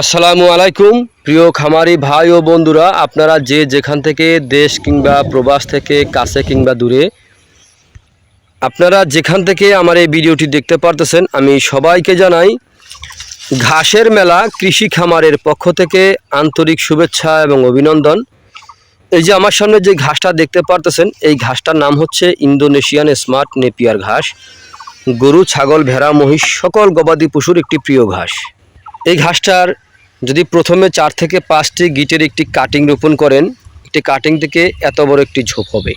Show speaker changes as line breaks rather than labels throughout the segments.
আসসালামু আলাইকুম, প্রিয় খামারি ভাই ও বন্ধুরা, আপনারা যে যেখান থেকে দেশ কিংবা প্রবাস থেকে কাছে কিংবা দূরে, আপনারা যেখান থেকে আমার এই ভিডিওটি দেখতে পারতেছেন, আমি সবাইকে জানাই, ঘাসের মেলা কৃষি খামারের পক্ষ থেকে আন্তরিক শুভেচ্ছা এবং অভিনন্দন। এই যে আমার সামনে যে ঘাসটা দেখতে পারতেছেন, এই ঘাসটার নাম হচ্ছে ইন্দোনেশিয়ান স্মার্ট নেপিয়ার ঘাস। গরু, ছাগল, ভেড়া, মহিষ, সকল গবাদি পশুর একটি প্রিয় ঘাস। এই ঘাসটার যদি প্রথমে চার থেকে পাঁচটি গিটের একটি কাটিং রোপণ করেন, একটি কাটিং থেকে এত বড় একটি ঝোপ হবে।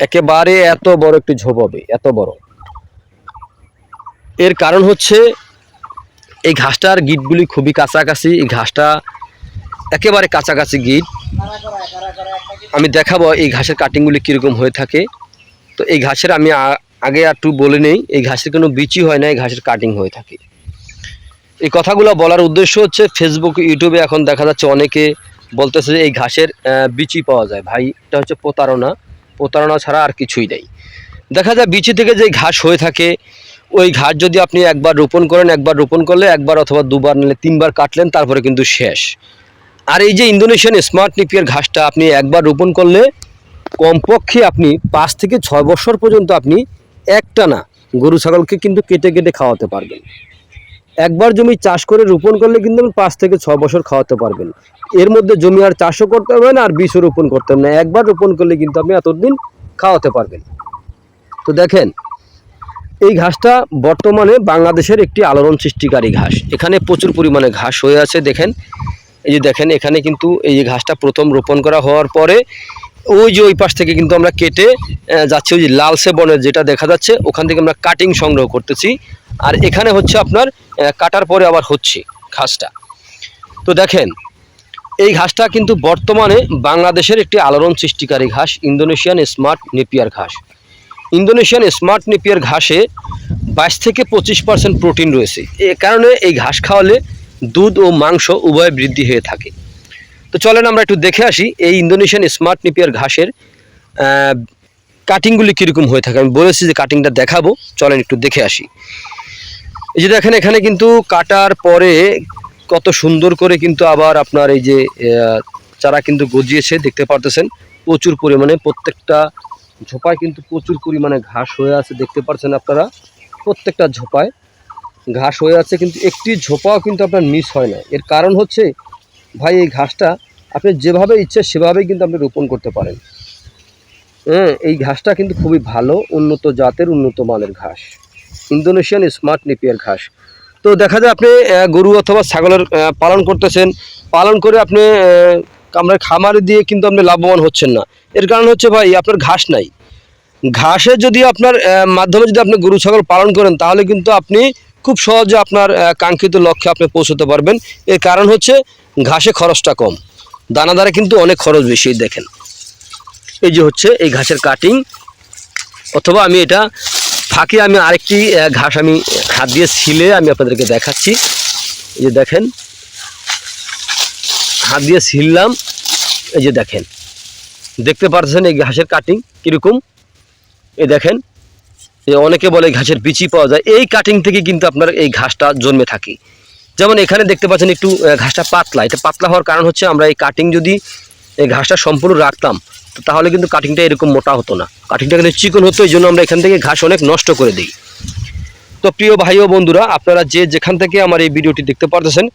একেবারে এত বড় একটি ঝোপ হবে, এত বড়। এর কারণ হচ্ছে, এই ঘাসটার গিটগুলি খুবই কাছাকাছি, এই ঘাসটা একেবারে কাছাকাছি গিট। আমি দেখাবো এই ঘাসের কাটিংগুলি কীরকম হয়ে থাকে। তো এই ঘাসের আমি আগে একটু বলে নেই, এই ঘাসের কোনো বিচি হয় না, এই ঘাসের কাটিং হয়ে থাকে। এই কথাগুলো বলার উদ্দেশ্য হচ্ছে ফেসবুক ইউটিউবে এখন দেখা যাচ্ছে অনেকে বলতেছে যে এই ঘাসের বিচি পাওয়া যায়। ভাই, এটা হচ্ছে প্রতারণা। প্রতারণা ছাড়া আর কিছুই নেই। দেখা যায় বিচি থেকে যে ঘাস হয়ে থাকে, ওই ঘাস যদি আপনি একবার রোপণ করেন, একবার রোপণ করলে একবার অথবা দুবার নিলে তিনবার কাটলেন, তারপরে কিন্তু শেষ। আর এই যে ইন্দোনেশিয়ান স্মার্ট নিপিয়ার ঘাসটা আপনি একবার রোপণ করলে, কমপক্ষে আপনি পাঁচ থেকে ছয় বছর পর্যন্ত আপনি একটানা গরু, ছাগলকে কিন্তু কেটে কেটে খাওয়াতে পারবেন। একবার জমি চাষ করে রোপণ করলে কিন্তু আপনি পাঁচ থেকে ছ বছর খাওয়াতে পারবেন। এর মধ্যে জমি আর চাষও করতে হবে না, আর বীজও রোপণ করতে হবে না। একবার রোপণ করলে কিন্তু আপনি এতদিন খাওয়াতে পারবেন। তো দেখেন, এই ঘাসটা বর্তমানে বাংলাদেশের একটি আলোড়ন সৃষ্টিকারী ঘাস। এখানে প্রচুর পরিমাণে ঘাস হয়ে আছে, দেখেন। এই যে দেখেন, এখানে কিন্তু এই ঘাসটা প্রথম রোপণ করা হওয়ার পরে ওই যে ওই পাশ থেকে কিন্তু আমরা কেটে যাচ্ছি ওই যে লালসে বনের যেটা দেখা যাচ্ছে, ওখান থেকে আমরা কাটিং সংগ্রহ করতেছি। আর এখানে হচ্ছে আপনার কাটার পরে আবার হচ্ছে ঘাসটা। তো দেখেন, এই ঘাসটা কিন্তু বর্তমানে বাংলাদেশের একটি আলোড়ন সৃষ্টিকারী ঘাস, ইন্দোনেশিয়ান স্মার্ট নেপিয়ার ঘাস। ইন্দোনেশিয়ান স্মার্ট নেপিয়ার ঘাসে বাইশ থেকে পঁচিশ পার্সেন্ট প্রোটিন রয়েছে। এ কারণে এই ঘাস খাওয়ালে দুধ ও মাংস উভয় বৃদ্ধি হয়ে থাকে। তো চলেন আমরা একটু দেখে আসি এই ইন্দোনেশিয়ান স্মার্ট নিপিয়ার ঘাসের কাটিংগুলি কীরকম হয়ে থাকে। আমি বলেছি যে কাটিংটা দেখাবো, চলেন একটু দেখে আসি। এই যে দেখেন, এখানে কিন্তু কাটার পরে কত সুন্দর করে কিন্তু আবার আপনার এই যে চারা কিন্তু গজিয়েছে, দেখতে পারতেছেন, প্রচুর পরিমাণে, প্রত্যেকটা ঝোপায় কিন্তু প্রচুর পরিমাণে ঘাস হয়ে আছে, দেখতে পাচ্ছেন আপনারা, প্রত্যেকটা ঝোপায় ঘাস হয়ে আছে, কিন্তু একটি ঝোপাও কিন্তু আপনার মিস হয় না। এর কারণ হচ্ছে, ভাই, এই ঘাসটা আপনি যেভাবে ইচ্ছে সেভাবেই কিন্তু আপনি রোপণ করতে পারেন। হ্যাঁ এই ঘাসটা কিন্তু খুবই ভালো, উন্নত জাতের, উন্নত মানের ঘাস। ইন্দোনেশিয়ান স্মার্ট নেপিয়ার ঘাস। তো দেখা যায় আপনি গরু অথবা ছাগলের পালন করতেছেন। পালন করে আপনি আমরা খামারে দিয়ে কিন্তু আপনি লাভবান হচ্ছেন না। এর কারণ হচ্ছে ভাই, আপনার ঘাস নাই। ঘাসে যদি আপনার মাধ্যমে যদি আপনি গরু, ছাগল পালন করেন, তাহলে কিন্তু আপনি খুব সহজে আপনার কাঙ্ক্ষিত লক্ষ্যে আপনি পৌঁছতে পারবেন। এর কারণ হচ্ছে, ঘাসে খরচটা কম। দানাদারে কিন্তু অনেক খরচ বেশি দেখেন। এই যে হচ্ছে এই ঘাসের কাটিং অথবা আমি এটা ফাঁকে আমি আরেকটি ঘাস আমি হাত দিয়ে ছিলে আমি আপনাদেরকে দেখাচ্ছি। এই যে দেখেন, হাত দিয়ে ছিললাম, এই যে দেখেন। দেখতে পাচ্ছেন এই ঘাসের কাটিং কীরকম? এই দেখেন অনেকে বলে ঘাসের বিচি পাওয়া যায়। এই কাটিং থেকে কিন্তু আপনার এই ঘাসটা জন্মে থাকে। যেমন এখানে দেখতে পাচ্ছেন একটু ঘাসটা পাতলা। এটা পাতলা হওয়ার কারণ হচ্ছে আমরা এই কাটিং যদি এই ঘাসটা সম্পূর্ণ রাখতাম তাহলে কিন্তু কাটিংটা এরকম মোটা হতো না। কাটিংটা কিন্তু চিকন হতো, এই জন্য আমরা এখান থেকে ঘাস অনেক নষ্ট করে দিই। তো প্রিয় ভাই ও বন্ধুরা, আপনারা যে যেখান থেকে আমার এই ভিডিওটি দেখতে পারতেছেন,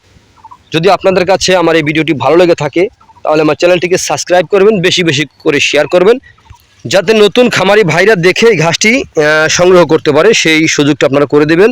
যদি আপনাদের কাছে আমার এই ভিডিওটি ভালো লেগে থাকে, তাহলে আমার চ্যানেলটিকে সাবস্ক্রাইব করবেন, বেশি বেশি করে শেয়ার করবেন, যাতে নতুন খামারি ভাইরা দেখে ঘাসটি সংগ্রহ করতে পারে, সেই সুযোগটা আপনারা করে দেবেন।